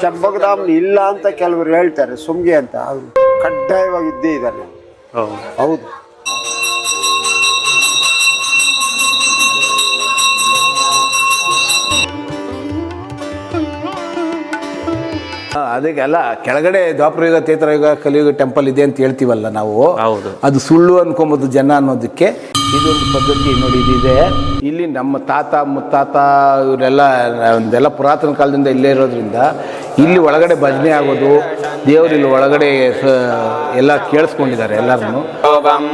ಚಂಪಕಧಾಮ್ ಇಲ್ಲ ಅಂತ ಕೆಲವರು ಹೇಳ್ತಾರೆ ಸುಮ್ಗೆ ಅಂತ. ಅವ್ರು ಕಡ್ಡಾಯವಾಗಿ ಇದ್ದೇ ಇದ್ದಾನೆ ಹೌದು. ಅದಕ್ಕೆಲ್ಲ ಕೆಳಗಡೆ ದ್ವಾಪರಯುಗ ತೀರ್ಥಯುಗ ಕಲಿಯುಗ ಟೆಂಪಲ್ ಇದೆ ಅಂತ ಹೇಳ್ತೀವಲ್ಲ ನಾವು ಹೌದು ಅದು ಸುಳ್ಳು ಅನ್ಕೊಂಬೋದು ಜನ ಅನ್ನೋದಕ್ಕೆ ಇದೊಂದು ಪದ್ಧತಿ ನೋಡಿ ಇದಿದೆ ಇಲ್ಲಿ ನಮ್ಮ ತಾತ ಮುತ್ತಾತ ಇವರೆಲ್ಲ ಒಂದೆಲ್ಲ ಪುರಾತನ ಕಾಲದಿಂದ ಇಲ್ಲೇ ಇರೋದ್ರಿಂದ ಇಲ್ಲಿ ಒಳಗಡೆ ಭಜನೆ ಆಗೋದು ದೇವರು ಇಲ್ಲಿ ಒಳಗಡೆ ಸ- ಎಲ್ಲ ಕೇಳಿಸ್ಕೊಂಡಿದ್ದಾರೆ ಎಲ್ಲರನ್ನು ोऽवम्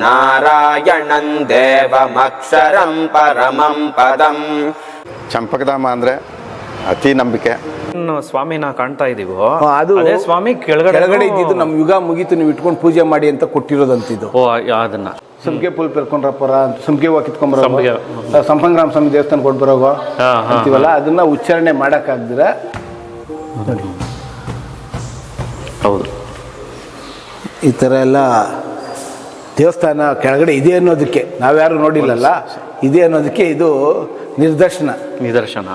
विश्वन्नारायणम् देवमक्षरम् परमम् पदम् ಚಂಪಕಧಾಮ ಅಂದರೆ ಅತಿ ನಂಬಿಕೆ ಏನು ಸ್ವಾಮಿ ನಾ ಕಾಣ್ತಾ ಇದೀವೋ ಅದು ಅದೇ ಸ್ವಾಮಿ ಕೆಳಗಡೆ ಕೆಳಗಡೆ ಇದ್ದಿದ್ದು ನಮ್ಮ ಯುಗ ಮುಗಿತು ನೀವು ಇಟ್ಕೊಂಡು ಪೂಜೆ ಮಾಡಿ ಅಂತ ಕೊಟ್ಟಿರೋದಂತಿದ್ದು. ಓ ಅದನ್ನ. ಸುಮ್ಕೆ ಪುಲ್ ಪೆರ್ಕೊಂಡ್ರಪ್ಪರ ಸುಮ್ಕೆ ಹೂವು. ಸಂಪಂಗ್ರಾಮ ಸ್ವಾಮಿ ದೇವಸ್ಥಾನ ಕೊಟ್ಟು ಬರೋಗೋ ಹಾ, ಹಾ, ಅಂತೀವಲ್ಲ ಅದನ್ನ ಉಚ್ಚಾರಣೆ ಮಾಡಕ್ಕಾಗ್ದಿರ. ನೋಡಿ. ಹೌದು. ಈ ಥರ ಎಲ್ಲ ದೇವಸ್ಥಾನ ಕೆಳಗಡೆ ಇದೆ ಅನ್ನೋದಕ್ಕೆ ನಾವ್ಯಾರು ನೋಡಿಲ್ಲಲ್ಲ? ಇದೆ ಅನ್ನೋದಕ್ಕೆ ಇದು ನಿದರ್ಶನ ನಿದರ್ಶನ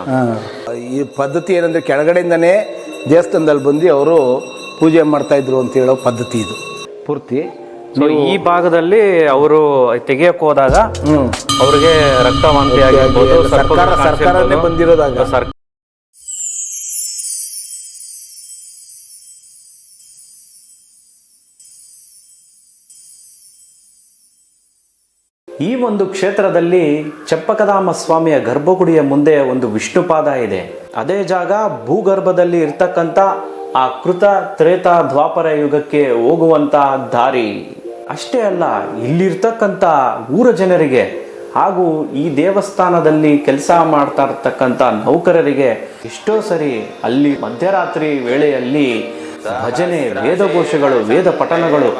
ಈ ಪದ್ಧತಿ ಏನಂದ್ರೆ ಕೆಳಗಡೆಯಿಂದನೇ ದೇವಸ್ಥಾನದಲ್ಲಿ ಬಂದು ಅವರು ಪೂಜೆ ಮಾಡ್ತಾ ಇದ್ರು ಅಂತ ಹೇಳೋ ಪದ್ಧತಿ ಇದು. ಪೂರ್ತಿ. ಈ ಭಾಗದಲ್ಲಿ ಅವರು ತೆಗಿಯಕ್ ಹೋದಾಗ ಅವ್ರಿಗೆ ರಕ್ತವಾಂತಿ ಆಗಿರ್ಬೋದು ಸರ್ಕಾರ ಸರ್ಕಾರನೇ ಬಂದಿರೋದಾಗ. ಸರ್- ಈ ಒಂದು ಕ್ಷೇತ್ರದಲ್ಲಿ ಚಪ್ಪಕದಾಮ ಸ್ವಾಮಿಯ ಗರ್ಭಗುಡಿಯ ಮುಂದೆ ಒಂದು ವಿಷ್ಣುಪಾದ ಇದೆ. ಅದೇ ಜಾಗ ಭೂಗರ್ಭದಲ್ಲಿ ಇರ್ತಕ್ಕಂಥ ಆ ಕೃತ ತ್ರೇತ ದ್ವಾಪರ ಯುಗಕ್ಕೆ ಹೋಗುವಂತ ದಾರಿ. ಅಷ್ಟೇ ಅಲ್ಲ, ಇಲ್ಲಿರ್ತಕ್ಕಂಥ ಊರ ಜನರಿಗೆ ಹಾಗೂ ಈ ದೇವಸ್ಥಾನದಲ್ಲಿ ಕೆಲಸ ಮಾಡ್ತಾ ಇರ್ತಕ್ಕಂಥ ನೌಕರರಿಗೆ ಎಷ್ಟೋ ಸರಿ ಅಲ್ಲಿ ಮಧ್ಯರಾತ್ರಿ ವೇಳೆಯಲ್ಲಿ ಭಜನೆ, ವೇದಘೋಷಗಳು ವೇದ ಪಠಣಗಳು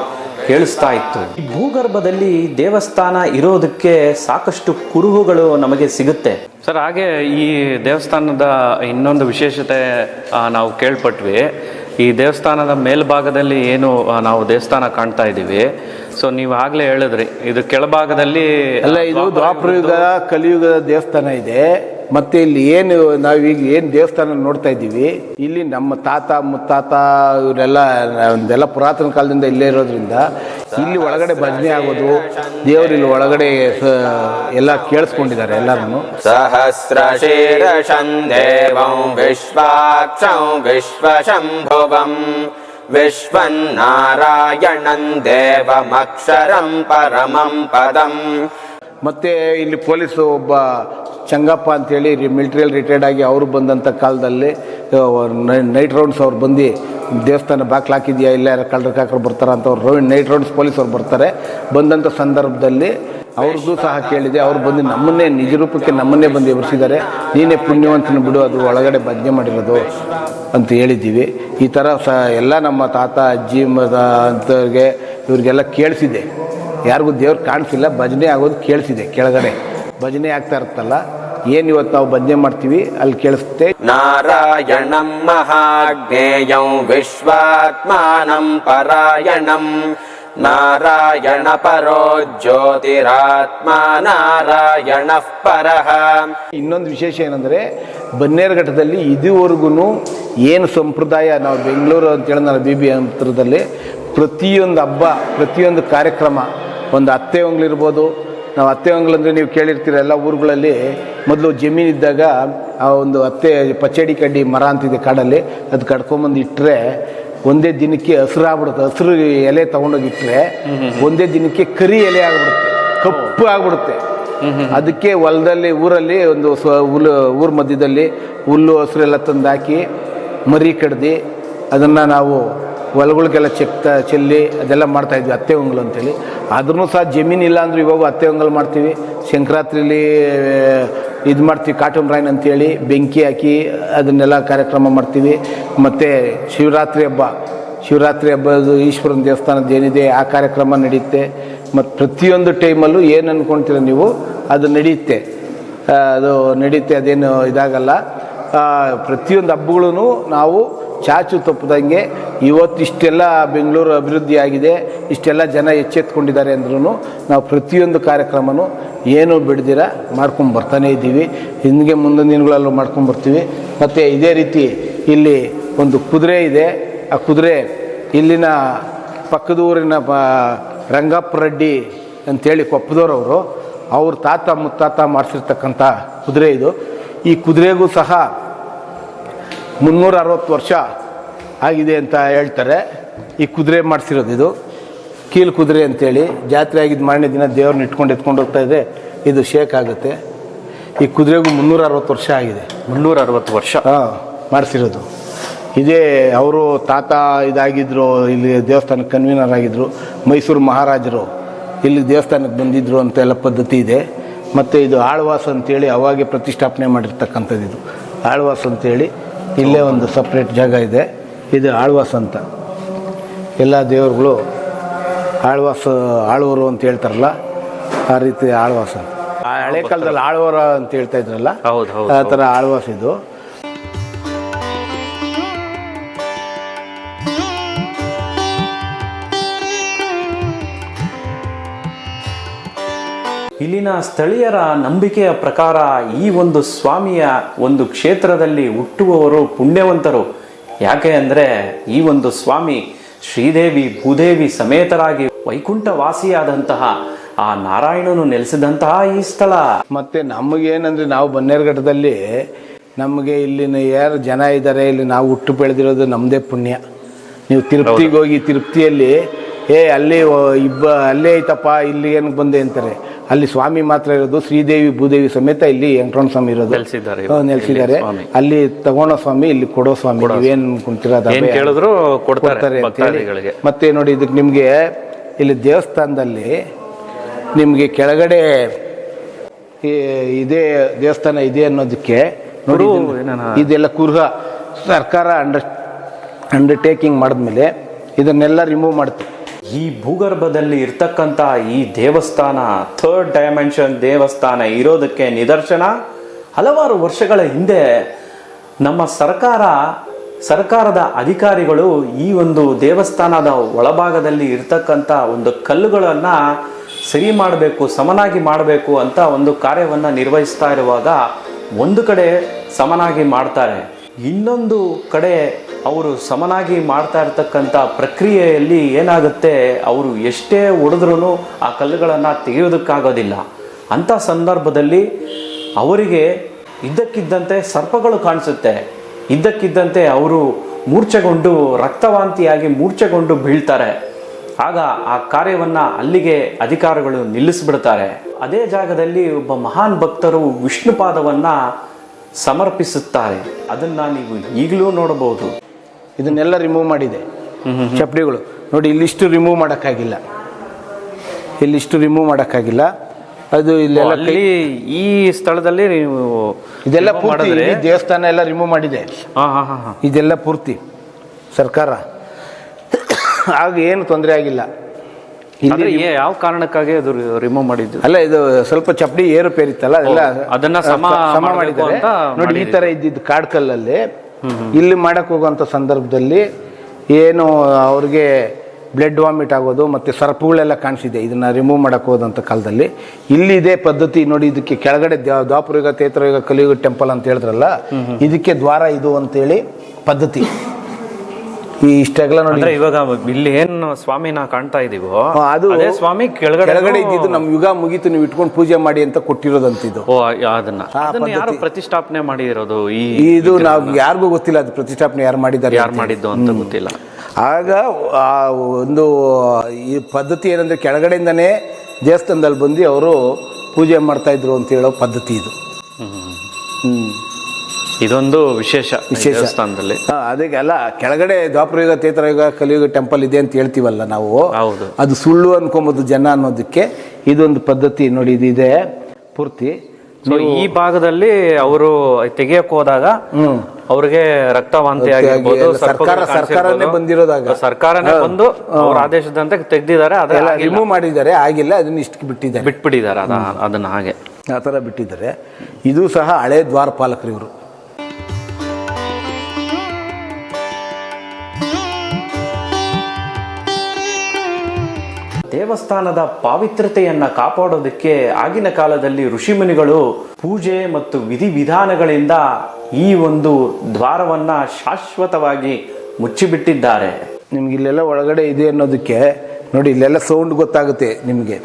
ಕೇಳಿಸ್ತಾ ಇತ್ತು. ಈ ಭೂಗರ್ಭದಲ್ಲಿ ದೇವಸ್ಥಾನ ಇರೋದಕ್ಕೆ ಸಾಕಷ್ಟು ಕುರುಹುಗಳು ನಮಗೆ ಸಿಗುತ್ತೆ. ಸರ್ ಹಾಗೆ ಈ ದೇವಸ್ಥಾನದ ಇನ್ನೊಂದು ವಿಶೇಷತೆ ನಾವು ಕೇಳ್ಪಟ್ವಿ. ಈ ದೇವಸ್ಥಾನದ ಮೇಲ್ಭಾಗದಲ್ಲಿ ಏನು ನಾವು ದೇವಸ್ಥಾನ ಕಾಣ್ತಾ ಇದ್ದೀವಿ. ಸೊ ನೀವು ಆಗ್ಲೇ ಹೇಳಿದ್ರಿ ಇದು ಕೆಳಭಾಗದಲ್ಲಿ ಅಲ್ಲ ಇದು ದ್ವಾಪರಯುಗ ಕಲಿಯುಗದ ದೇವಸ್ಥಾನ ಇದೆ. ಮತ್ತೆ ಇಲ್ಲಿ ಏನು ನಾವೀಗ ಏನು ದೇವಸ್ಥಾನ ನೋಡ್ತಾ ಇದ್ದೀವಿ ಇಲ್ಲಿ ನಮ್ಮ ತಾತ ಮುತ್ತಾತ ಇವರೆಲ್ಲ ಒಂದೆಲ್ಲ ಪುರಾತನ ಕಾಲದಿಂದ ಇಲ್ಲೇ ಇರೋದ್ರಿಂದ ಇಲ್ಲಿ ಒಳಗಡೆ ಭಜನೆ ಆಗೋದು ದೇವರು ಇಲ್ಲಿ ಒಳಗಡೆ ಎಲ್ಲ ಕೇಳಿಸ್ಕೊಂಡಿದ್ದಾರೆ ಎಲ್ಲರೂ ಸಹಸ್ರ ದೇವಂ ವಿಶ್ವಾಕ್ಷಂ ವಿಶ್ವಶಂಭುವಂ. ವಿಶ್ವನ್ನಾರಾಯಣಂ ದೇವಮಕ್ಷರಂ ಪರಮಂ ಪದಂ. ಮತ್ತೆ ಇಲ್ಲಿ ಪೊಲೀಸ್ ಒಬ್ಬ ಚಂಗಪ್ಪ ಅಂತೇಳಿ ಮಿಲಿಟ್ರಿಯಲ್ಲಿ ರಿಟೈರ್ಡ್ ಆಗಿ ಅವರು ಬಂದಂಥ ಕಾಲದಲ್ಲಿ ನೈಟ್ ರೌಂಡ್ಸ್ ಅವ್ರು ಬಂದು, ದೇವಸ್ಥಾನ ಬಾಕ್ಲು ಹಾಕಿದೆಯಾ, ಇಲ್ಲ ಯಾರು ಕಳ್ಳರ ಕಾಕರು ಬರ್ತಾರ ಅಂತ ಅವ್ರು ನೈಟ್ ರೌಂಡ್ಸ್ ಪೊಲೀಸ್ ಅವ್ರು ಬರ್ತಾರೆ. ಬಂದಂಥ ಸಂದರ್ಭದಲ್ಲಿ ಅವ್ರದ್ದು ಸಹ ಕೇಳಿದೆ, ಅವ್ರು ಬಂದು ನಮ್ಮನ್ನೇ ನಿಜ ರೂಪಕ್ಕೆ ನಮ್ಮನ್ನೇ ಬಂದು ಎಬ್ಬರಿಸಿದ್ದಾರೆ ನೀನೇ ಪುಣ್ಯವಂತನ ಬಿಡು ಅದು ಒಳಗಡೆ ಭಜನೆ ಮಾಡಿರೋದು ಅಂತ ಹೇಳಿದ್ದೀವಿ. ಈ ಥರ ಸ ಎಲ್ಲ ನಮ್ಮ ತಾತ, ಅಜ್ಜಿ ಅಂಥವ್ರಿಗೆ ಇವ್ರಿಗೆಲ್ಲ ಕೇಳಿಸಿದೆ. ಯಾರಿಗೂ ದೇವ್ರು ಕಾಣಿಸಿಲ್ಲ, ಭಜನೆ ಆಗೋದು ಕೇಳಿಸಿದೆ, ಕೆಳಗಡೆ. ಭಜನೆ ಆಗ್ತಾ ಇರುತ್ತಲ್ಲ ಏನು ಇವತ್ತು ನಾವು ಬಂದೆ ಮಾಡ್ತೀವಿ ಅಲ್ಲಿ ಕೇಳಿಸುತ್ತೆ ನಾರಾಯಣಂ ಮಹಾಜ್ಞೇಯ ವಿಶ್ವಾತ್ಮಾನಂ ಪರಾಯಣಂ. ನಾರಾಯಣ ಪರೋ ಜ್ಯೋತಿರಾತ್ಮ ನಾರಾಯಣ ಪರಹ. ಇನ್ನೊಂದು ವಿಶೇಷ ಏನಂದರೆ ಬನ್ನೇರುಘಟ್ಟದಲ್ಲಿ ಇದುವರೆಗೂ ಏನು ಸಂಪ್ರದಾಯ ನಾವು ಬೆಂಗಳೂರು ಅಂತ ನಾನು ಬಿ ಬಿ ಪ್ರತಿಯೊಂದು ಹಬ್ಬ ಪ್ರತಿಯೊಂದು ಕಾರ್ಯಕ್ರಮ ಒಂದು ಅತ್ತೆ ಹೊಂಗ್ಲಿರ್ಬೋದು ನಾವು ಅತ್ತೆ ಅಂದರೆ ನೀವು ಕೇಳಿರ್ತೀರ ಎಲ್ಲ ಊರುಗಳಲ್ಲಿ. ಮೊದಲು ಜಮೀನಿದ್ದಾಗ ಆ ಒಂದು ಅತ್ತೆ ಪಚಡಿ ಕಡ್ಡಿ ಮರ ಅಂತಿದೆ ಕಾಡಲ್ಲಿ. ಅದು ಕಡ್ಕೊಂಬಂದು ಇಟ್ಟರೆ ಒಂದೇ ದಿನಕ್ಕೆ ಹಸಿರು ಆಗ್ಬಿಡುತ್ತೆ. ಹಸಿರು ಎಲೆ ತೊಗೊಂಡೋಗಿಟ್ರೆ ಒಂದೇ ದಿನಕ್ಕೆ ಕರಿ ಎಲೆ ಆಗ್ಬಿಡುತ್ತೆ. ಕಪ್ಪು ಆಗ್ಬಿಡುತ್ತೆ. ಅದಕ್ಕೆ ಹೊಲದಲ್ಲಿ, ಊರಲ್ಲಿ ಒಂದು ಸ್ವ ಹುಲ್ಲು, ಊರ ಮಧ್ಯದಲ್ಲಿ ಹುಲ್ಲು, ಹಸಿರೆಲ್ಲ ತಂದು ಹಾಕಿ ಮರಿ ಕಡ್ದು ಅದನ್ನು ನಾವು ಹೊಲಗಳಿಗೆಲ್ಲ ಚೆಕ್ತ ಚೆಲ್ಲಿ ಅದೆಲ್ಲ ಮಾಡ್ತಾಯಿದ್ವಿ ಅತ್ತೆ ಹೊಂಗಲ್ ಅಂತೇಳಿ. ಆದ್ರೂ ಸಹ ಜಮೀನು ಇಲ್ಲ ಅಂದ್ರೆ ಇವಾಗ ಅತ್ತೆ ಹೊಂಗಲ್ ಮಾಡ್ತೀವಿ. ಸಂಕ್ರಾಂತಿಲಿ ಇದು ಮಾಡ್ತೀವಿ, ಕಾಟನ್ ರಾಯನ್ ಅಂತೇಳಿ, ಬೆಂಕಿ ಹಾಕಿ ಅದನ್ನೆಲ್ಲ ಕಾರ್ಯಕ್ರಮ ಮಾಡ್ತೀವಿ. ಮತ್ತು ಶಿವರಾತ್ರಿ ಹಬ್ಬ, ಶಿವರಾತ್ರಿ ಹಬ್ಬದ ಈಶ್ವರನ ದೇವಸ್ಥಾನದ ಏನಿದೆ, ಆ ಕಾರ್ಯಕ್ರಮ ನಡೆಯುತ್ತೆ ಮತ್ತು ಪ್ರತಿಯೊಂದು ಟೈಮಲ್ಲೂ ಏನು ಅಂದ್ಕೊಳ್ತೀರ ನೀವು, ಅದು ನಡೆಯುತ್ತೆ ಅದು ನಡೆಯುತ್ತೆ ಅದೇನು ಇದಾಗಲ್ಲ. ಪ್ರತಿಯೊಂದು ಹಬ್ಬಗಳೂ ನಾವು ಚಾಚು ತಪ್ಪದಂಗೆ ಇವತ್ತಿಷ್ಟೆಲ್ಲ ಬೆಂಗಳೂರು ಅಭಿವೃದ್ಧಿ ಆಗಿದೆ, ಇಷ್ಟೆಲ್ಲ ಜನ ಎಚ್ಚೆತ್ಕೊಂಡಿದ್ದಾರೆ ಅಂದ್ರೂ ನಾವು ಪ್ರತಿಯೊಂದು ಕಾರ್ಯಕ್ರಮನೂ ಏನು ಬಿಡ್ದಿರ ಮಾಡ್ಕೊಂಡು ಬರ್ತಾನೆ ಇದ್ದೀವಿ. ಹಿಂದಿಗೆ ಮುಂದಿನ ದಿನಗಳಲ್ಲೂ ಮಾಡ್ಕೊಂಡು ಬರ್ತೀವಿ. ಮತ್ತು ಇದೇ ರೀತಿ ಇಲ್ಲಿ ಒಂದು ಕುದುರೆ ಇದೆ. ಆ ಕುದುರೆ ಇಲ್ಲಿನ ಪಕ್ಕದ ಊರಿನ ರಂಗಪ್ಪ ರೆಡ್ಡಿ ಅಂತೇಳಿ ಕೊಪ್ಪದವ್ರವರು, ಅವ್ರ ತಾತ ಮುತ್ತಾತ ಮಾಡಿಸಿರ್ತಕ್ಕಂಥ ಕುದುರೆ ಇದು. ಈ ಕುದುರೆಗೂ ಸಹ ಮುನ್ನೂರ ಅರವತ್ತು ವರ್ಷ ಆಗಿದೆ ಅಂತ ಹೇಳ್ತಾರೆ. ಈ ಕುದುರೆ ಮಾಡಿಸಿರೋದು ಇದು. ಕೀಲು ಕುದುರೆ ಅಂತೇಳಿ ಜಾತ್ರೆ ಆಗಿದ್ದು ಮಾರನೇ ದಿನ ದೇವ್ರನ್ನ ಇಟ್ಕೊಂಡು ಎತ್ಕೊಂಡು ಹೋಗ್ತಾ ಇದ್ರೆ ಇದು ಶೇಕ್ ಆಗುತ್ತೆ. ಈ ಕುದುರೆಗೂ ಮುನ್ನೂರ ಅರವತ್ತು ವರ್ಷ ಆಗಿದೆ. ಮುನ್ನೂರ ಅರವತ್ತು ವರ್ಷ. ಹಾಂ ಮಾಡಿಸಿರೋದು. ಇದೇ ಅವರು ತಾತ ಇದಾಗಿದ್ದರು ಇಲ್ಲಿ ದೇವಸ್ಥಾನಕ್ಕೆ ಕನ್ವೀನರ್ ಆಗಿದ್ದರು ಮೈಸೂರು ಮಹಾರಾಜರು ಇಲ್ಲಿ ದೇವಸ್ಥಾನಕ್ಕೆ ಬಂದಿದ್ದರು ಅಂತ ಎಲ್ಲ ಪದ್ಧತಿ ಇದೆ. ಮತ್ತು ಇದು ಆಳ್ವಾಸ್ ಅಂತೇಳಿ ಅವಾಗೆ ಪ್ರತಿಷ್ಠಾಪನೆ ಮಾಡಿರ್ತಕ್ಕಂಥದ್ದು ಇದು. ಆಳ್ವಾಸ್ ಅಂತೇಳಿ ಇಲ್ಲೇ ಒಂದು ಸಪ್ರೇಟ್ ಜಾಗ ಇದೆ. ಇದು ಆಳ್ವಾಸ್ ಅಂತ. ಎಲ್ಲ ದೇವರುಗಳು ಆಳ್ವಾಸ ಆಳ್ವರು ಅಂತ ಹೇಳ್ತಾರಲ್ಲ ಆ ರೀತಿ ಆಳ್ವಾಸ ಹಳೆ ಕಾಲದಲ್ಲಿ ಆಳ್ವರ ಅಂತ ಹೇಳ್ತಾ ಇದ್ರಲ್ಲ ಆ ಥರ ಆಳ್ವಾಸ ಇದು. ಇಲ್ಲಿನ ಸ್ಥಳೀಯರ ನಂಬಿಕೆಯ ಪ್ರಕಾರ ಈ ಒಂದು ಸ್ವಾಮಿಯ ಒಂದು ಕ್ಷೇತ್ರದಲ್ಲಿ ಹುಟ್ಟುವವರು ಪುಣ್ಯವಂತರು. ಯಾಕೆ ಅಂದರೆ ಈ ಒಂದು ಸ್ವಾಮಿ ಶ್ರೀದೇವಿ ಭೂದೇವಿ ಸಮೇತರಾಗಿ ವೈಕುಂಠ ವಾಸಿಯಾದಂತಹ ಆ ನಾರಾಯಣನು ನೆಲೆಸಿದಂತಹ ಈ ಸ್ಥಳ. ಮತ್ತೆ ನಮಗೇನಂದ್ರೆ ನಾವು ಬನ್ನೇರುಘಟ್ಟದಲ್ಲಿ ನಮಗೆ ಇಲ್ಲಿನ ಯಾರು ಜನ ಇದ್ದಾರೆ ಇಲ್ಲಿ ನಾವು ಹುಟ್ಟು ಬೆಳೆದಿರೋದು ನಮ್ಮದೇ ಪುಣ್ಯ. ನೀವು ತಿರುಪ್ತಿಗೆ ಹೋಗಿ ತಿರುಪ್ತಿಯಲ್ಲಿ ಏ ಅಲ್ಲಿ ಇಬ್ಬ ಅಲ್ಲೇ ಐತಪ್ಪ ಇಲ್ಲಿ ಏನಕ್ಕೆ ಬಂದೆ ಅಂತಾರೆ. ಅಲ್ಲಿ ಸ್ವಾಮಿ ಮಾತ್ರ ಇರೋದು ಶ್ರೀದೇವಿ ಭೂದೇವಿ ಸಮೇತ ಇಲ್ಲಿ ವೆಂಕಟರಮಣ ಸ್ವಾಮಿ ಇರೋದು. ನೆಲೆಸಿದ್ದಾರೆ ಅಲ್ಲಿ ತಗೋಣೋ ಸ್ವಾಮಿ ಇಲ್ಲಿ ಕೊಡೋ ಸ್ವಾಮಿ. ಏನು ಅಭಯ? ಕೇಳಿದ್ರು ಕೊಡ್ತಾರೆ ಮತ್ತೆ ನೋಡಿ ಇದಕ್ಕೆ ನಿಮಗೆ ಇಲ್ಲಿ ದೇವಸ್ಥಾನದಲ್ಲಿ ನಿಮಗೆ ಕೆಳಗಡೆ ಇದೇ ದೇವಸ್ಥಾನ ಇದೆ ಅನ್ನೋದಕ್ಕೆ ನೋಡಿ ಇದೆಲ್ಲ ಕುರ್ಹ. ಸರ್ಕಾರ ಅಂಡರ್ ಅಂಡರ್ಟೇಕಿಂಗ್ ಮಾಡಿದ್ಮೇಲೆ ಇದನ್ನೆಲ್ಲ ರಿಮೂವ್ ಮಾಡುತ್ತೆ ಈ ಭೂಗರ್ಭದಲ್ಲಿ ಇರ್ತಕ್ಕಂಥ ಈ ದೇವಸ್ಥಾನ ಥರ್ಡ್ ಡೈಮೆನ್ಷನ್ ದೇವಸ್ಥಾನ ಇರೋದಕ್ಕೆ ನಿದರ್ಶನ. ಹಲವಾರು ವರ್ಷಗಳ ಹಿಂದೆ ನಮ್ಮ ಸರ್ಕಾರ, ಸರ್ಕಾರದ ಅಧಿಕಾರಿಗಳು ಈ ಒಂದು ದೇವಸ್ಥಾನದ ಒಳಭಾಗದಲ್ಲಿ ಇರ್ತಕ್ಕಂಥ ಒಂದು ಕಲ್ಲುಗಳನ್ನು ಸರಿ ಮಾಡಬೇಕು, ಸಮನಾಗಿ ಮಾಡಬೇಕು ಅಂತ ಒಂದು ಕಾರ್ಯವನ್ನು ನಿರ್ವಹಿಸ್ತಾ ಇರುವಾಗ ಒಂದು ಕಡೆ ಸಮನಾಗಿ ಮಾಡ್ತಾರೆ. ಇನ್ನೊಂದು ಕಡೆ ಅವರು ಸಮನಾಗಿ ಮಾಡ್ತಾ ಇರ್ತಕ್ಕಂಥ ಪ್ರಕ್ರಿಯೆಯಲ್ಲಿ ಏನಾಗುತ್ತೆ? ಅವರು ಎಷ್ಟೇ ಹೊಡೆದ್ರೂ ಆ ಕಲ್ಲುಗಳನ್ನು ತೆಗೆಯೋದಕ್ಕಾಗೋದಿಲ್ಲ. ಅಂಥ ಸಂದರ್ಭದಲ್ಲಿ ಅವರಿಗೆ ಇದ್ದಕ್ಕಿದ್ದಂತೆ ಸರ್ಪಗಳು ಕಾಣಿಸುತ್ತೆ. ಇದ್ದಕ್ಕಿದ್ದಂತೆ ಅವರು ಮೂರ್ಛೆಗೊಂಡು ರಕ್ತವಾಂತಿಯಾಗಿ ಮೂರ್ಛೆಗೊಂಡು ಬೀಳ್ತಾರೆ. ಆಗ ಆ ಕಾರ್ಯವನ್ನು ಅಲ್ಲಿಗೆ ಅಧಿಕಾರಿಗಳು ನಿಲ್ಲಿಸಿಬಿಡ್ತಾರೆ. ಅದೇ ಜಾಗದಲ್ಲಿ ಒಬ್ಬ ಮಹಾನ್ ಭಕ್ತರು ವಿಷ್ಣುಪಾದವನ್ನು ಸಮರ್ಪಿಸುತ್ತಾರೆ. ಅದನ್ನು ನೀವು ಈಗಲೂ ನೋಡಬಹುದು. ಇದನ್ನೆಲ್ಲ ರಿಮೂವ್ ಮಾಡಿದೆ. ಚಪ್ಪಡಿಗಳು. ನೋಡಿ ಇಲ್ಲಿಷ್ಟು ರಿಮೂವ್ ಮಾಡೋಕ್ಕಾಗಿಲ್ಲ. ಇಲ್ಲಿಷ್ಟು ರಿಮೂವ್ ಮಾಡೋಕ್ಕಾಗಿಲ್ಲ. ಅದು ಇಲ್ಲೆಲ್ಲ ಅಲ್ಲಿ ಈ ಸ್ಥಳದಲ್ಲಿ ನೀವು ಇದೆಲ್ಲ ಪೂರ್ತಿ. ದೇವಸ್ಥಾನ ಎಲ್ಲ ರಿಮೂವ್ ಮಾಡಿದೆ. ಹಾ ಹಾ ಹಾ ಹಾ. ಇದೆಲ್ಲ ಪೂರ್ತಿ. ಸರ್ಕಾರ. ಆಗ ಏನು ತೊಂದರೆ ಆಗಿಲ್ಲ. ಇಲ್ಲಿ ಯಾವ ಕಾರಣಕ್ಕಾಗಿ ಅದು ರಿಮೂವ್ ಮಾಡಿದ್ದು? ಅಲ್ಲ ಇದು ಸ್ವಲ್ಪ ಚಪ್ಪಡಿ ಏರುಪೇರಿತ್ತಲ್ಲ ಅದೆಲ್ಲ ಅದನ್ನ ಸಮ ಸಮ ಮಾಡಿದ್ದಾರೆ. ನೋಡಿ ಈ ತರ ಇದ್ದಿದ್ದು ಕಾಡ್ಕಲ್ಲಲ್ಲಿ ಇಲ್ಲಿ ಮಾಡೋಕ್ಕೆ ಹೋಗುವಂಥ ಸಂದರ್ಭದಲ್ಲಿ ಏನು ಅವ್ರಿಗೆ ಬ್ಲಡ್ ವಾಮಿಟ್ ಆಗೋದು ಮತ್ತು ಸರ್ಪುಗಳೆಲ್ಲ ಕಾಣಿಸಿದೆ. ಇದನ್ನು ರಿಮೂವ್ ಮಾಡೋಕ್ಕೆ ಹೋದಂಥ ಕಾಲದಲ್ಲಿ. ಇಲ್ಲಿದೆ ಪದ್ಧತಿ ನೋಡಿ ಇದಕ್ಕೆ ಕೆಳಗಡೆ ದ್ವಾ- ತೇತ್ರ ಯುಗ ಕಲಿಯುಗ ಟೆಂಪಲ್ ಅಂತ ಹೇಳಿದ್ರಲ್ಲ ಇದಕ್ಕೆ ದ್ವಾರ ಇದು ಅಂತೇಳಿ ಪದ್ಧತಿ. ಈ ಸ್ಟ್ರಗಲ್ ನೋಡಿ. ಅಂದ್ರೆ ಇವಾಗ ಇಲ್ಲಿ ಏನು ಸ್ವಾಮಿ ನಾವು ಕಾಣ್ತಾ ಇದೀವೋ ಅದು ಅದೇ ಸ್ವಾಮಿ ಕೆಳಗಡೆ ಕೆಳಗಡೆ ಇದ್ದಿದ್ದು ನಮ್ಮ ಯುಗ ಮುಗೀತು ನೀವು ಇಟ್ಕೊಂಡು ಪೂಜೆ ಮಾಡಿ ಅಂತ ಕೊಟ್ಟಿರೋದಂತಿದ್ದು. ಓ ಅದನ್ನ. ಆ ಅದನ್ನ ಯಾರು ಪದ್ಧತಿ. ಪ್ರತಿಷ್ಠಾಪನೆ ಮಾಡಿರೋದು ಈ ಇದು ನಾವು ಯಾರಿಗೂ ಗೊತ್ತಿಲ್ಲ ಅದು ಪ್ರತಿಷ್ಠಾಪನೆ ಯಾರು ಮಾಡಿದ್ದಾರೆ ಯಾರು ಅಂತ. ಮಾಡಿದ್ದು ಅಂತ ಗೊತ್ತಿಲ್ಲ. ಆಗ ಆ ಒಂದು ಈ ಪದ್ಧತಿ ಏನಂದ್ರೆ ಕೆಳಗಡೆಯಿಂದನೇ ದೇವಸ್ಥಾನದಲ್ಲಿ ಬಂದು ಅವರು ಪೂಜೆ ಮಾಡ್ತಾ ಇದ್ರು ಅಂತ ಹೇಳೋ ಪದ್ಧತಿ ಇದು. ಹ್ಮ್. ಇದೊಂದು ವಿಶೇಷ ವಿಶೇಷ. ಸ್ಥಾನದಲ್ಲಿ ಅದಕ್ಕೆ ಅಲ್ಲ ಕೆಳಗಡೆ ದ್ವಾಪರಯುಗ ತೇತ್ರಯುಗ ಕಲಿಯುಗ ಟೆಂಪಲ್ ಇದೆ ಅಂತ ಹೇಳ್ತೀವಲ್ಲ ನಾವು. ಹೌದು. ಅದು ಸುಳ್ಳು ಅನ್ಕೊಂಬೋದು ಜನ ಅನ್ನೋದಕ್ಕೆ ಇದೊಂದು ಪದ್ಧತಿ. ನೋಡಿ ಇದಿದೆ ಪೂರ್ತಿ. ಈ ಭಾಗದಲ್ಲಿ ಅವರು ತೆಗಿಯಕ್ ಹೋದಾಗ ಹ್ಮ್. ಅವ್ರಿಗೆ ರಕ್ತವಾಂತಿ ರಕ್ತ ಆಗಿರ್ಬೋದು ಸರ್ಕಾರ- ಸರ್ಕಾರನೇ ಬಂದಿರೋದಾಗ. ಸರ್ಕಾರನೇ ಬಂದು ಅವ್ರ ಆದೇಶದಂತೆ ತೆಗ್ದಿದ್ದಾರೆ ರಿಮೂವ್ ಮಾಡಿದ್ದಾರೆ ಆಗಿಲ್ಲ ಅದನ್ನ ಇಷ್ಟಕ್ಕೆ ಬಿಟ್ಟಿದ್ದಾರೆ. ಬಿಟ್ಬಿಟ್ಟಿದ್ದಾರೆ ಅದನ್ನ ಹಾಗೆ. ಆ ಥರ ಬಿಟ್ಟಿದ್ದಾರೆ. ಇದು ಸಹ ಹಳೆ ದ್ವಾರಪಾಲಕರು ಇವರು. ದೇವಸ್ಥಾನದ ಪಾವಿತ್ರತೆಯನ್ನು ಕಾಪಾಡೋದಕ್ಕೆ ಆಗಿನ ಕಾಲದಲ್ಲಿ ಋಷಿಮುನಿಗಳು ಪೂಜೆ ಮತ್ತು ವಿಧಿವಿಧಾನಗಳಿಂದ ಈ ಒಂದು ದ್ವಾರವನ್ನ ಶಾಶ್ವತವಾಗಿ ಮುಚ್ಚಿಬಿಟ್ಟಿದ್ದಾರೆ. ನಿಮ್ಗೆ ಇಲ್ಲೆಲ್ಲ ಒಳಗಡೆ ಇದೆ ಅನ್ನೋದಕ್ಕೆ ನೋಡಿ, ಇಲ್ಲೆಲ್ಲ ಸೌಂಡ್ ಗೊತ್ತಾಗುತ್ತೆ ನಿಮಗೆ.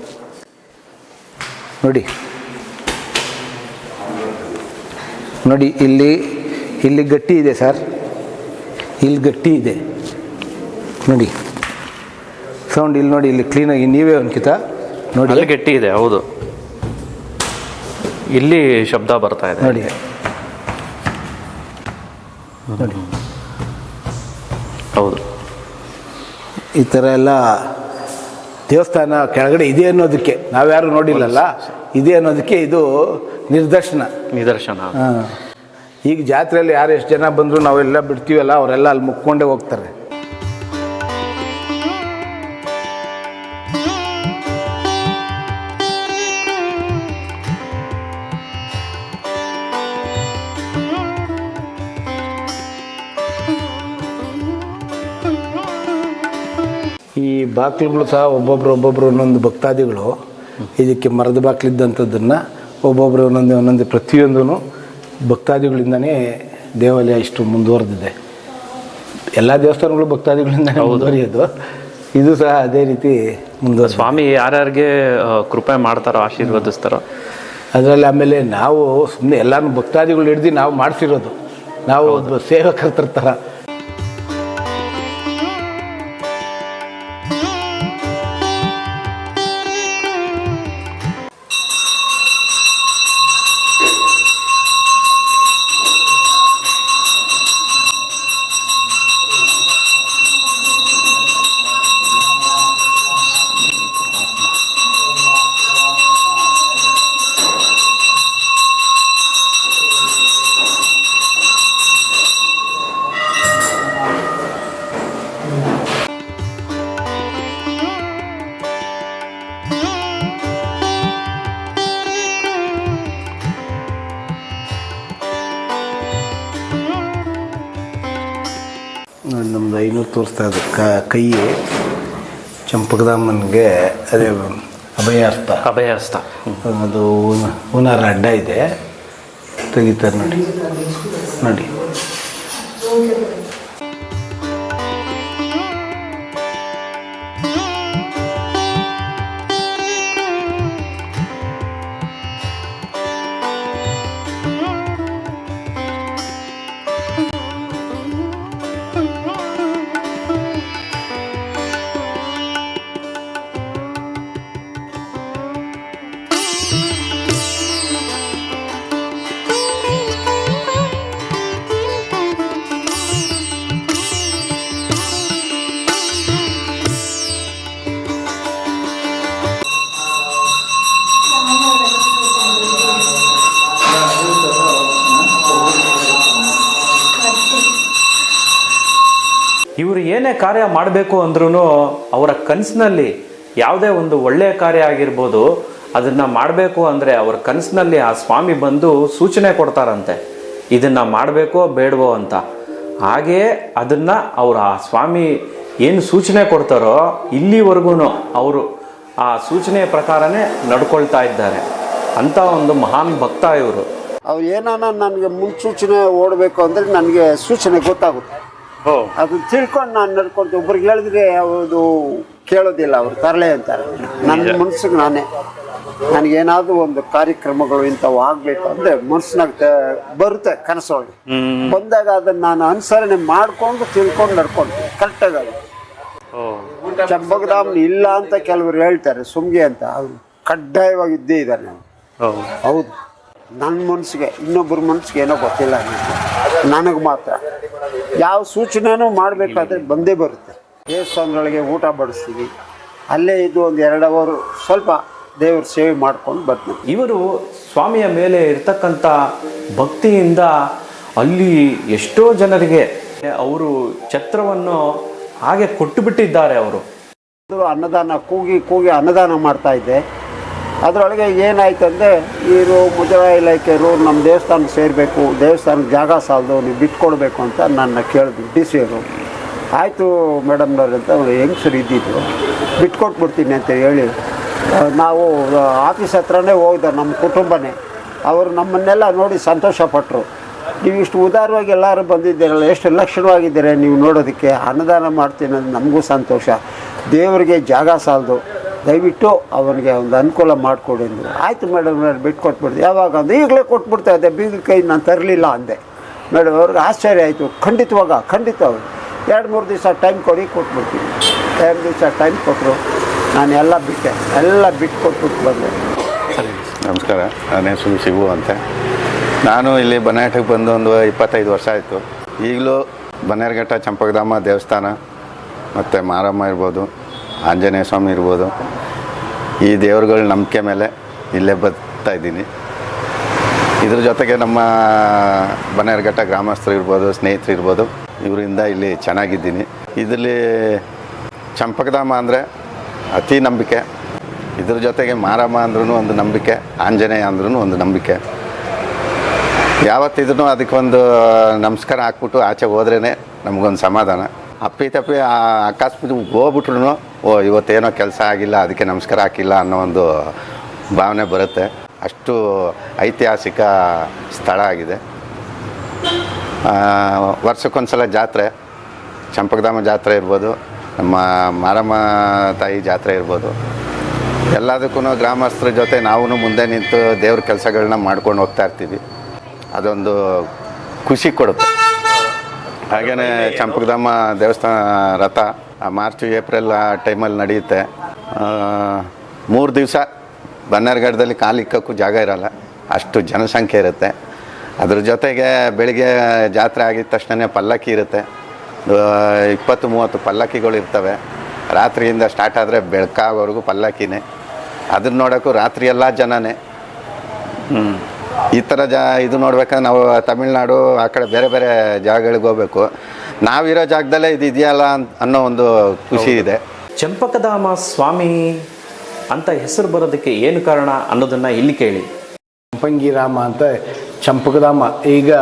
ನೋಡಿ. ನೋಡಿ, ಇಲ್ಲಿ ಇಲ್ಲಿ ಗಟ್ಟಿ ಇದೆ ಸರ್. ಇಲ್ಲಿ ಗಟ್ಟಿ ಇದೆ. ನೋಡಿ. ಸೌಂಡ್ ಇಲ್ಲಿ ನೋಡಿ ಇಲ್ಲಿ ಕ್ಲೀನಾಗಿ ನೀವೇ ಅನ್ಕಿತ ನೋಡಿ. ಅಲ್ಲಿ ಗಟ್ಟಿ ಇದೆ ಹೌದು. ಇಲ್ಲಿ ಶಬ್ದ ಬರ್ತಾ ಇದೆ. ನೋಡಿ. ನೋಡಿ. ಹೌದು. ಈ ಥರ ಎಲ್ಲ ದೇವಸ್ಥಾನ ಕೆಳಗಡೆ ಇದೆ ಅನ್ನೋದಕ್ಕೆ ನಾವ್ಯಾರು ನೋಡಿಲ್ಲಲ್ಲ ಇದೆ ಅನ್ನೋದಕ್ಕೆ ಇದು ನಿದರ್ಶನ ನಿದರ್ಶನ ಈಗ ಜಾತ್ರೆಯಲ್ಲಿ ಯಾರು ಎಷ್ಟು ಜನ ಬಂದರೂ ನಾವೆಲ್ಲ ಬಿಡ್ತೀವಲ್ಲ ಅವರೆಲ್ಲ ಅಲ್ಲಿ ಮುಕ್ಕೊಂಡೇ ಹೋಗ್ತಾರೆ. ಬಾಗಿಲುಗಳು ಸಹ ಒಬ್ಬೊಬ್ರು ಒಬ್ಬೊಬ್ರು ಒಂದೊಂದು ಭಕ್ತಾದಿಗಳು. ಇದಕ್ಕೆ ಮರದ ಬಾಗಿಲಿದ್ದಂಥದ್ದನ್ನು ಒಬ್ಬೊಬ್ರು ಒಂದೊಂದು ಒಂದೊಂದು ಪ್ರತಿಯೊಂದೂ ಭಕ್ತಾದಿಗಳಿಂದನೇ ದೇವಾಲಯ ಇಷ್ಟು ಮುಂದುವರೆದಿದೆ. ಎಲ್ಲ ದೇವಸ್ಥಾನಗಳು ಭಕ್ತಾದಿಗಳಿಂದ ಮುಂದುವರಿಯೋದು. ಇದು ಸಹ ಅದೇ ರೀತಿ ಮುಂದೆ ಸ್ವಾಮಿ ಯಾರ್ಯಾರಿಗೆ ಕೃಪೆ ಮಾಡ್ತಾರೋ ಆಶೀರ್ವದಿಸ್ತಾರೋ? ಅದರಲ್ಲಿ ಆಮೇಲೆ ನಾವು ಸುಮ್ಮನೆ ಎಲ್ಲಾನು ಭಕ್ತಾದಿಗಳು ಹಿಡ್ದು ನಾವು ಮಾಡಿಸಿರೋದು. ನಾವು ಸೇವಕರ್ತರ ಸೇವಕರ ಥರ. ಕ ಚಂಪಕದಮ್ಮನಿಗೆ ಅದೇ ಅಭಯಾಸ್ತ ಅಭಯಸ್ಥ ಅದು ಹೂನ- ಹೂನಾರ ಅಡ್ಡ ಇದೆ. ತೆಗಿತಾರೆ ನೋಡಿ. ನೋಡಿ. ಕಾರ್ಯ ಮಾಡಬೇಕು ಅಂದ್ರೂ ಅವರ ಕನಸಿನಲ್ಲಿ ಯಾವುದೇ ಒಂದು ಒಳ್ಳೆಯ ಕಾರ್ಯ ಆಗಿರ್ಬೋದು, ಅದನ್ನು ಮಾಡಬೇಕು ಅಂದರೆ ಅವ್ರ ಕನಸಿನಲ್ಲಿ ಆ ಸ್ವಾಮಿ ಬಂದು ಸೂಚನೆ ಕೊಡ್ತಾರಂತೆ. ಇದನ್ನು ಮಾಡಬೇಕೋ ಬೇಡವೋ ಅಂತ. ಹಾಗೆಯೇ ಅದನ್ನು ಅವರು ಆ ಸ್ವಾಮಿ ಏನು ಸೂಚನೆ ಕೊಡ್ತಾರೋ ಇಲ್ಲಿವರೆಗೂ ಅವರು ಆ ಸೂಚನೆಯ ಪ್ರಕಾರನೇ ನಡ್ಕೊಳ್ತಾ ಇದ್ದಾರೆ. ಅಂತ ಒಂದು ಮಹಾನ್ ಭಕ್ತ ಇವರು. ಅವ್ರು ಏನಾನ ನನಗೆ ಮುನ್ಸೂಚನೆ ಓಡಬೇಕು ಅಂದರೆ ನನಗೆ ಸೂಚನೆ ಗೊತ್ತಾಗುತ್ತೆ. ಅದು ತಿಳ್ಕೊಂಡು ನಾನು ನಡ್ಕೊಂಡು ಒಬ್ರಿಗೆ ಹೇಳಿದ್ರೆ ಅದು ಕೇಳೋದಿಲ್ಲ ಅವ್ರು ತರಲೆ ಅಂತಾರೆ. ನನ್ನ ಮನ್ಸಿಗೆ ನಾನೇ. ನನಗೇನಾದ್ರೂ ಒಂದು ಕಾರ್ಯಕ್ರಮಗಳು ಇಂಥವು ಆಗ್ಬೇಕು ಅಂದ್ರೆ ಮನ್ಸಿನಾಗ ಬರುತ್ತೆ ಕನಸೊಳಗೆ. ಬಂದಾಗ ಅದನ್ನ ನಾನು ಅನುಸರಣೆ ಮಾಡಿಕೊಂಡು ತಿಳ್ಕೊಂಡು ನಡ್ಕೊಂಡು ಕರೆಕ್ಟ್ ಅದು. ಚಂಬಗದಾಮನ್ ಇಲ್ಲ ಅಂತ ಕೆಲವರು ಹೇಳ್ತಾರೆ ಸುಮ್ಗೆ ಅಂತ. ಅವರು ಕಡ್ಡಾಯವಾಗಿ ಇದ್ದೇ ಇದ್ದಾರೆ. ನಾವು ಹೌದು. ನನ್ನ ಮನಸ್ಸಿಗೆ ಇನ್ನೊಬ್ಬರ ಮನಸ್ಸಿಗೆ ಏನೋ ಗೊತ್ತಿಲ್ಲ ನನಗೆ. ಮಾತ್ರ. ಯಾವ ಸೂಚನೆನೂ ಮಾಡಬೇಕಾದ್ರೆ ಬಂದೇ ಬರುತ್ತೆ. ದೇವಸ್ಥಾನಗಳಿಗೆ ಊಟ ಬಡಿಸ್ತೀವಿ. ಅಲ್ಲೇ ಇದು ಒಂದು ಎರಡು ಅವರು ಸ್ವಲ್ಪ ದೇವ್ರ ಸೇವೆ ಮಾಡ್ಕೊಂಡು ಬರ್ತೀವಿ ಇವರು ಸ್ವಾಮಿಯ ಮೇಲೆ ಇರ್ತಕ್ಕಂಥ ಭಕ್ತಿಯಿಂದ ಅಲ್ಲಿ ಎಷ್ಟೋ ಜನರಿಗೆ ಅವರು ಛತ್ರವನ್ನು ಹಾಗೆ ಕೊಟ್ಟು ಬಿಟ್ಟಿದ್ದಾರೆ ಅವರು. ಅನ್ನದಾನ ಕೂಗಿ ಕೂಗಿ ಅನ್ನದಾನ ಮಾಡ್ತಾ ಇದ್ದೆ. ಅದರೊಳಗೆ ಏನಾಯ್ತು ಅಂದರೆ ಇವರು ಮುಜರಾಯಿ ಇಲಾಖೆಯವರು ನಮ್ಮ ದೇವಸ್ಥಾನಕ್ಕೆ ಸೇರಬೇಕು ದೇವಸ್ಥಾನ ಜಾಗ ಸಾಲದು, ನೀವು ಬಿಟ್ಕೊಡ್ಬೇಕು ಅಂತ ನನ್ನ ಕೇಳಿದ್ರು, ಡಿ ಸಿ ಅವರು. ಆಯಿತು ಮೇಡಮ್ನವ್ರು ಅಂತ ಅವ್ರು ಸರ್ ಇದ್ದಿದ್ದು ಬಿಟ್ಕೊಟ್ಬಿಡ್ತೀನಿ ಅಂತ ಹೇಳಿ ನಾವು ಆಫೀಸ್ ಹತ್ರನೇ ಹೋಗ್ದೆ ನಮ್ಮ ಕುಟುಂಬನೇ. ಅವರು ನಮ್ಮನ್ನೆಲ್ಲ ನೋಡಿ ಸಂತೋಷಪಟ್ಟರು ನೀವು ಇಷ್ಟು ಉದಾರವಾಗಿ ಎಲ್ಲರೂ ಬಂದಿದ್ದೀರಲ್ಲ, ಎಷ್ಟು ಲಕ್ಷಣವಾಗಿದ್ದೀರ ನೀವು ನೋಡೋದಕ್ಕೆ, ಅನ್ನದಾನ ಮಾಡ್ತೀನಿ ನಮಗೂ ಸಂತೋಷ. ದೇವರಿಗೆ ಜಾಗ ಸಾಲದು. ದಯವಿಟ್ಟು ಅವನಿಗೆ ಒಂದು ಅನುಕೂಲ ಮಾಡಿಕೊಡಿ ಅಂದರು ಆಯಿತು ಮೇಡಮ್, ನಾನು ಬಿಟ್ಕೊಟ್ಬಿಡ್ದೆ ಯಾವಾಗ ಅಂದ್ರೆ ಈಗಲೇ ಕೊಟ್ಬಿಡ್ತಾ ಇದ್ದೆ ಬೀಗ ಕೈ ನಾನು ತರಲಿಲ್ಲ ಅಂದೆ. ಮೇಡಮ್, ಅವ್ರಿಗೆ ಆಶ್ಚರ್ಯ ಆಯಿತು. ಖಂಡಿತವಾಗ, ಖಂಡಿತ ಅವರು. ಎರಡು, ಮೂರು ದಿವಸ ಟೈಮ್ ಕೊಡಿ, ಕೊಟ್ಬಿಡ್ತೀನಿ. ಎರಡು ದಿವಸ ಟೈಮ್ ಕೊಟ್ಟರು ನಾನು ಎಲ್ಲ ಬಿಟ್ಟೆ. ಎಲ್ಲ ಬಿಟ್ಟು ಕೊಟ್ಬಿಟ್ಟು ಬಂದೆ. ನಮಸ್ಕಾರ. ನನ್ನ ಹೆಸರು ಸಿಗು ಅಂತ. ನಾನು ಇಲ್ಲಿ ಬನ್ನಾಟಕ್ಕೆ ಬಂದು ಒಂದು ಇಪ್ಪತ್ತೈದು ವರ್ಷ ಆಯಿತು. ಈಗಲೂ ಬನ್ನೇರಘಟ್ಟ, ಚಂಪಕಧಾಮ ದೇವಸ್ಥಾನ, ಮತ್ತು ಮಾರಮ್ಮ ಇರ್ಬೋದು. ಆಂಜನೇಯ ಸ್ವಾಮಿ ಇರ್ಬೋದು. ಈ ದೇವರುಗಳ ನಂಬಿಕೆ ಮೇಲೆ ಇಲ್ಲೇ ಬರ್ತಾ ಇದ್ದೀನಿ. ಇದ್ರ ಜೊತೆಗೆ ನಮ್ಮ ಬನ್ನೇರಘಟ್ಟ ಗ್ರಾಮಸ್ಥರು ಇರ್ಬೋದು, ಸ್ನೇಹಿತರು ಇರ್ಬೋದು, ಇವರಿಂದ ಇಲ್ಲಿ ಚೆನ್ನಾಗಿದ್ದೀನಿ. ಇದರಲ್ಲಿ ಚಂಪಕಧಾಮ ಅಂದರೆ ಅತಿ ನಂಬಿಕೆ. ಇದ್ರ ಜೊತೆಗೆ ಮಾರಮ್ಮ ಅಂದ್ರೂ ಒಂದು ನಂಬಿಕೆ, ಆಂಜನೇಯ ಅಂದ್ರೂ ಒಂದು ನಂಬಿಕೆ. ಯಾವತ್ತಿದ್ರೂ ಅದಕ್ಕೊಂದು ನಮಸ್ಕಾರ ಹಾಕ್ಬಿಟ್ಟು ಆಚೆ ಹೋದ್ರೇ ನಮಗೊಂದು ಸಮಾಧಾನ. ಅಪ್ಪಿ ತಪ್ಪಿ ಅಕಸ್ಮಾತ್ ಹೋಗ್ಬಿಟ್ರು ಓ, ಇವತ್ತೇನೋ ಕೆಲಸ ಆಗಿಲ್ಲ, ಅದಕ್ಕೆ ನಮಸ್ಕಾರ ಹಾಕಿಲ್ಲ ಅನ್ನೋ ಒಂದು ಭಾವನೆ ಬರುತ್ತೆ. ಅಷ್ಟು ಐತಿಹಾಸಿಕ ಸ್ಥಳ ಆಗಿದೆ. ವರ್ಷಕ್ಕೊಂದ್ಸಲ ಜಾತ್ರೆ, ಚಂಪಕಧಾಮ ಜಾತ್ರೆ ಇರ್ಬೋದು, ನಮ್ಮ ಮಾರಮ್ಮ ತಾಯಿ ಜಾತ್ರೆ ಇರ್ಬೋದು. ಎಲ್ಲದಕ್ಕೂ ಗ್ರಾಮಸ್ಥರ ಜೊತೆ ನಾವು ಮುಂದೆ ನಿಂತು ದೇವ್ರ ಕೆಲಸಗಳನ್ನ ಮಾಡ್ಕೊಂಡು ಹೋಗ್ತಾ ಇರ್ತೀವಿ. ಅದೊಂದು ಖುಷಿ ಕೊಡುತ್ತೆ. ಹಾಗೆಯೇ ಚಂಪಕಧಾಮ ದೇವಸ್ಥಾನ ರಥ ಮಾರ್ಚ್ ಏಪ್ರಿಲ್ ಆ ಟೈಮಲ್ಲಿ ನಡೆಯುತ್ತೆ. ಮೂರು ದಿವಸ ಬನ್ನೇರುಘಟ್ಟದಲ್ಲಿ ಕಾಲಿಕ್ಕಕ್ಕೂ ಜಾಗ ಇರಲ್ಲ. ಅಷ್ಟು ಜನಸಂಖ್ಯೆ ಇರುತ್ತೆ. ಅದ್ರ ಜೊತೆಗೆ ಬೆಳಿಗ್ಗೆ ಜಾತ್ರೆ ಆಗಿದ ತಕ್ಷಣ ಪಲ್ಲಕ್ಕಿ ಇರುತ್ತೆ. ಇಪ್ಪತ್ತು ಮೂವತ್ತು ಪಲ್ಲಕ್ಕಿಗಳು ಇರ್ತವೆ. ರಾತ್ರಿಯಿಂದ ಸ್ಟಾರ್ಟ್ ಆದರೆ ಬೆಳಕಾಗೋವರೆಗೂ ಪಲ್ಲಕ್ಕಿನೇ. ಅದನ್ನ ನೋಡೋಕ್ಕೂ ರಾತ್ರಿ ಎಲ್ಲ ಜನನೇ. ಈ ಥರ ಜಾ ಇದು ನೋಡ್ಬೇಕಂದ್ರೆ ನಾವು ತಮಿಳ್ನಾಡು ಆ ಕಡೆ ಬೇರೆ ಬೇರೆ ಜಾಗಗಳಿಗೆ ಹೋಗ್ಬೇಕು. ನಾವಿರೋ ಜಾಗದಲ್ಲೇ ಇದು ಇದೆಯಲ್ಲ ಅಂತ ಅನ್ನೋ ಒಂದು ಖುಷಿ ಇದೆ. ಚಂಪಕಧಾಮ ಸ್ವಾಮಿ ಅಂತ ಹೆಸರು ಬರೋದಕ್ಕೆ ಏನು ಕಾರಣ ಅನ್ನೋದನ್ನು ಇಲ್ಲಿ ಕೇಳಿ. ಚಂಪಂಗಿರಾಮ ಅಂತ ಚಂಪಕಧಾಮ. ಈಗ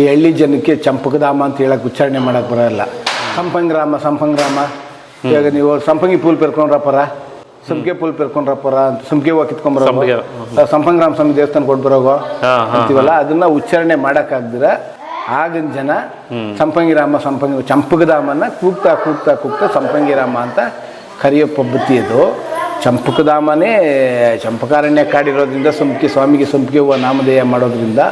ಈ ಹಳ್ಳಿ ಜನಕ್ಕೆ ಚಂಪಕಧಾಮ ಅಂತ ಹೇಳಕ್ಕೆ ಉಚ್ಚಾರಣೆ ಮಾಡಕ್ಕೆ ಬರೋಲ್ಲ. ಸಂಪಂಗ್ರಾಮ ಸಂಪಂಗ್ರಾಮ. ಇವಾಗ ನೀವು ಸಂಪಂಗಿ ಪೂಲ್ ಪೆರ್ಕೊಂಡ್ರಪ್ಪರ? ಸಂಪಿಗೆ ಪುಲ್ ಪೆರ್ಕೊಂಡ್ರಪ್ಪರ ಅಂತ ಸುಮ್ಕೆ ಹೂವು ಕಿತ್ಕೊಂಡ್ಬರೋ ಸಂಪಂಗ್ರಾಮ ಸ್ವಾಮಿ ದೇವಸ್ಥಾನ ಕೊಟ್ಟು ಬರೋಗೋ ಅಂತೀವಲ್ಲ ಅದನ್ನ ಉಚ್ಚಾರಣೆ ಮಾಡೋಕ್ಕಾಗ್ದಿರ ಆಗಿನ ಜನ ಸಂಪಂಗಿರಾಮ ಸಂಪಂಗಿ ಚಂಪಕಧಾಮನ ಕೂಗ್ತಾ ಕೂಗ್ತಾ ಕೂಗ್ತಾ ಸಂಪಂಗಿರಾಮ ಅಂತ ಕರೆಯೋ ಪದ್ಧತಿ ಅದು ಚಂಪಕಧಾಮನೇ ಚಂಪಕಾರಣ್ಯ ಕಾಡಿರೋದ್ರಿಂದ ಸುಮ್ಕಿ ಸ್ವಾಮಿಗೆ ಸುಮ್ಕಿ ಹೂವು ನಾಮಧೇಯ ಮಾಡೋದ್ರಿಂದ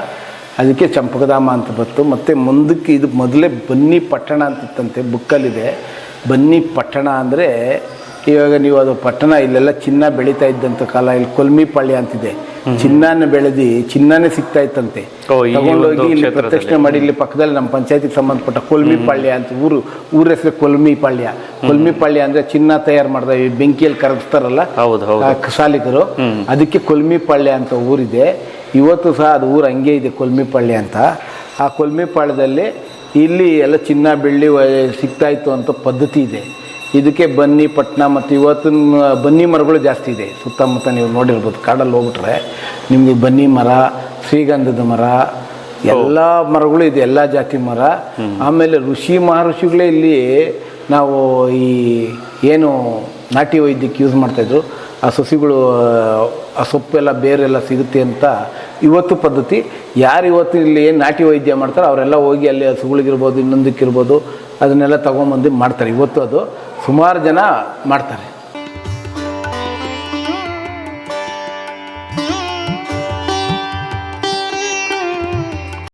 ಅದಕ್ಕೆ ಚಂಪಕಧಾಮ ಅಂತ ಬಂತು. ಮತ್ತು ಮುಂದಕ್ಕೆ ಇದು ಮೊದಲೇ ಬನ್ನಿ ಪಟ್ಟಣ ಅಂತಿತ್ತಂತೆ ಬುಕ್ಕಲ್ಲಿದೆ. ಬನ್ನಿ ಪಟ್ಟಣ ಅಂದರೆ ಇವಾಗ ನೀವು ಅದು ಪಟ್ಟಣ ಇಲ್ಲೆಲ್ಲ ಚಿನ್ನ ಬೆಳೀತಾ ಇದ್ದಂತ ಕಾಲ ಇಲ್ಲಿ ಕೊಲ್ಮಿಪಾಳ್ಯ ಅಂತಿದೆ. ಚಿನ್ನನ ಬೆಳೆದಿ ಚಿನ್ನಾನೇ ಸಿಗ್ತಾ ಇತ್ತಂತೆ. ತಗೊಂಡೋಗಿ ಇಲ್ಲಿ. ಪ್ರದಕ್ಷಿಣೆ ಮಾಡಿ ಇಲ್ಲಿ ಪಕ್ಕದಲ್ಲಿ ನಮ್ಮ ಪಂಚಾಯತಿಗೆ ಸಂಬಂಧಪಟ್ಟ ಕೊಲ್ಮಿಪಾಳ್ಯ ಅಂತ ಊರು ಊರ ಹೆಸರು ಕೊಲ್ಮಿಪಾಳ್ಯ ಕೊಲ್ಮಿಪಾಳ್ಯ ಅಂದ್ರೆ ಚಿನ್ನ ತಯಾರು ಮಾಡ್ದ ಈ ಬೆಂಕಿಯಲ್ಲಿ ಕರಗಿಸ್ತಾರಲ್ಲ ಹೌದು, ಹೌದು. ಆ ಕಸಾಲಿಗರು ಅದಕ್ಕೆ ಕೊಲ್ಮಿಪಾಳ್ಯ ಅಂತ ಊರಿದೆ. ಇವತ್ತು ಸಹ ಅದು ಊರು ಹಂಗೆ ಇದೆ ಕೊಲ್ಮಿಪಾಳ್ಯ ಅಂತ. ಆ ಕೊಲ್ಮಿಪಾಳ್ಯದಲ್ಲಿ ಇಲ್ಲಿ ಎಲ್ಲ ಚಿನ್ನ ಬೆಳ್ಳಿ ಸಿಗ್ತಾ ಇತ್ತು ಅಂತ ಪದ್ಧತಿ ಇದೆ. ಇದಕ್ಕೆ ಬನ್ನಿ ಪಟ್ಟಣ ಮತ್ತು ಇವತ್ತಿನ ಬನ್ನಿ ಮರಗಳು ಜಾಸ್ತಿ ಇದೆ. ಸುತ್ತಮುತ್ತ ನೀವು ನೋಡಿರ್ಬೋದು, ಕಾಡಲ್ಲಿ ಹೋಗ್ಬಿಟ್ರೆ ನಿಮಗೆ ಬನ್ನಿ ಮರ, ಶ್ರೀಗಂಧದ ಮರ, ಎಲ್ಲ ಮರಗಳು ಇದೆ, ಎಲ್ಲ ಜಾತಿ ಮರ. ಆಮೇಲೆ ಋಷಿ ಮಹರ್ಷಿಗಳೇ ಇಲ್ಲಿ ನಾವು ಈ ಏನು ನಾಟಿ ವೈದ್ಯಕ್ಕೆ ಯೂಸ್ ಮಾಡ್ತಾಯಿದ್ರು ಆ ಸಸಿಗಳು ಆ ಸೊಪ್ಪೆಲ್ಲ ಬೇರೆಲ್ಲ ಸಿಗುತ್ತೆ ಅಂತ ಇವತ್ತು ಪದ್ಧತಿ. ಯಾರು ಇವತ್ತು ಇಲ್ಲಿ ಏನು ನಾಟಿ ವೈದ್ಯ ಮಾಡ್ತಾರೋ, ಅವರೆಲ್ಲ ಹೋಗಿ ಅಲ್ಲಿ ಹಸುಗಳಿಗಿರ್ಬೋದು, ಇನ್ನೊಂದಕ್ಕಿರ್ಬೋದು, ಅದನ್ನೆಲ್ಲ ತೊಗೊಂಬಂದು ಮಾಡ್ತಾರೆ. ಇವತ್ತು ಅದು ಸುಮಾರು ಜನ ಮಾಡ್ತಾರೆ.